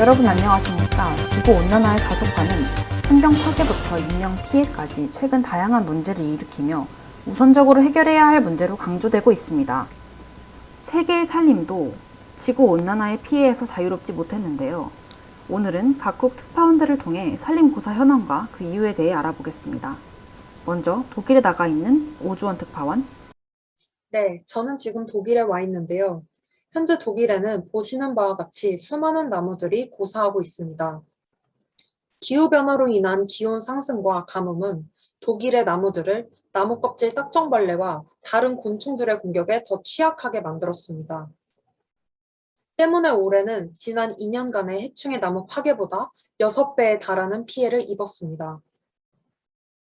여러분 안녕하십니까. 지구온난화의 가속화는 환경 파괴부터 인명 피해까지 최근 다양한 문제를 일으키며 우선적으로 해결해야 할 문제로 강조되고 있습니다. 세계의 산림도 지구온난화의 피해에서 자유롭지 못했는데요. 오늘은 각국 특파원들을 통해 산림 고사 현황과 그 이유에 대해 알아보겠습니다. 먼저 독일에 나가 있는 오주원 특파원, 네, 저는 지금 독일에 와 있는데요. 현재 독일에는 보시는 바와 같이 수많은 나무들이 고사하고 있습니다. 기후변화로 인한 기온 상승과 가뭄은 독일의 나무들을 나무 껍질 딱정벌레와 다른 곤충들의 공격에 더 취약하게 만들었습니다. 때문에 올해는 지난 2년간의 해충의 나무 파괴보다 6배에 달하는 피해를 입었습니다.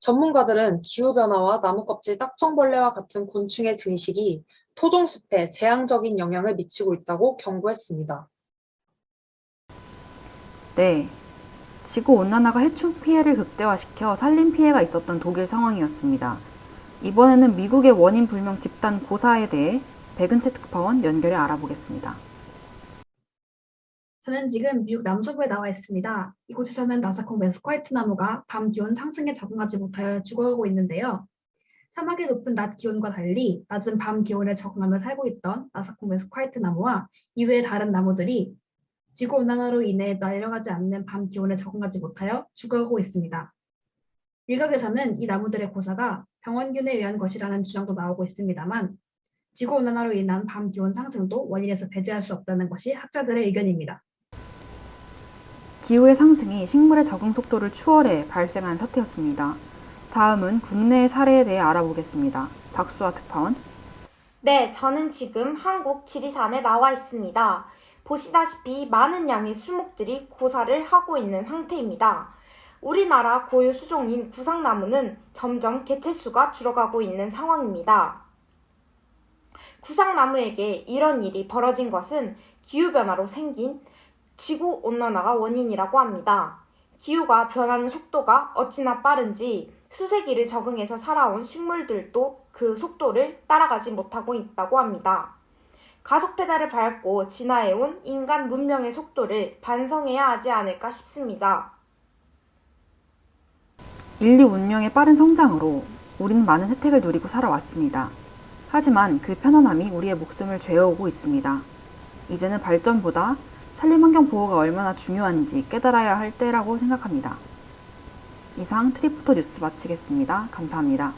전문가들은 기후변화와 나무껍질 딱정벌레와 같은 곤충의 증식이 토종숲에 재앙적인 영향을 미치고 있다고 경고했습니다. 네. 지구 온난화가 해충 피해를 극대화시켜 산림 피해가 있었던 독일 상황이었습니다. 이번에는 미국의 원인 불명 집단 고사에 대해 백은채 특파원 연결해 알아보겠습니다. 저는 지금 미국 남서부에 나와 있습니다. 이곳에서는 나사콩 메스콰이트 나무가 밤 기온 상승에 적응하지 못하여 죽어가고 있는데요. 사막의 높은 낮 기온과 달리 낮은 밤 기온에 적응하며 살고 있던 나사콩 메스콰이트 나무와 이외의 다른 나무들이 지구 온난화로 인해 내려가지 않는 밤 기온에 적응하지 못하여 죽어가고 있습니다. 일각에서는 이 나무들의 고사가 병원균에 의한 것이라는 주장도 나오고 있습니다만 지구 온난화로 인한 밤 기온 상승도 원인에서 배제할 수 없다는 것이 학자들의 의견입니다. 기후의 상승이 식물의 적응 속도를 추월해 발생한 사태였습니다. 다음은 국내의 사례에 대해 알아보겠습니다. 박수아 특파원. 네, 저는 지금 한국 지리산에 나와 있습니다. 보시다시피 많은 양의 수목들이 고사를 하고 있는 상태입니다. 우리나라 고유 수종인 구상나무는 점점 개체수가 줄어가고 있는 상황입니다. 구상나무에게 이런 일이 벌어진 것은 기후변화로 생긴 지구 온난화가 원인이라고 합니다. 기후가 변하는 속도가 어찌나 빠른지 수세기를 적응해서 살아온 식물들도 그 속도를 따라가지 못하고 있다고 합니다. 가속 페달을 밟고 진화해온 인간 문명의 속도를 반성해야 하지 않을까 싶습니다. 인류 문명의 빠른 성장으로 우리는 많은 혜택을 누리고 살아왔습니다. 하지만 그 편안함이 우리의 목숨을 죄어오고 있습니다. 이제는 발전보다 산림 환경 보호가 얼마나 중요한지 깨달아야 할 때라고 생각합니다. 이상 트리프토 뉴스 마치겠습니다. 감사합니다.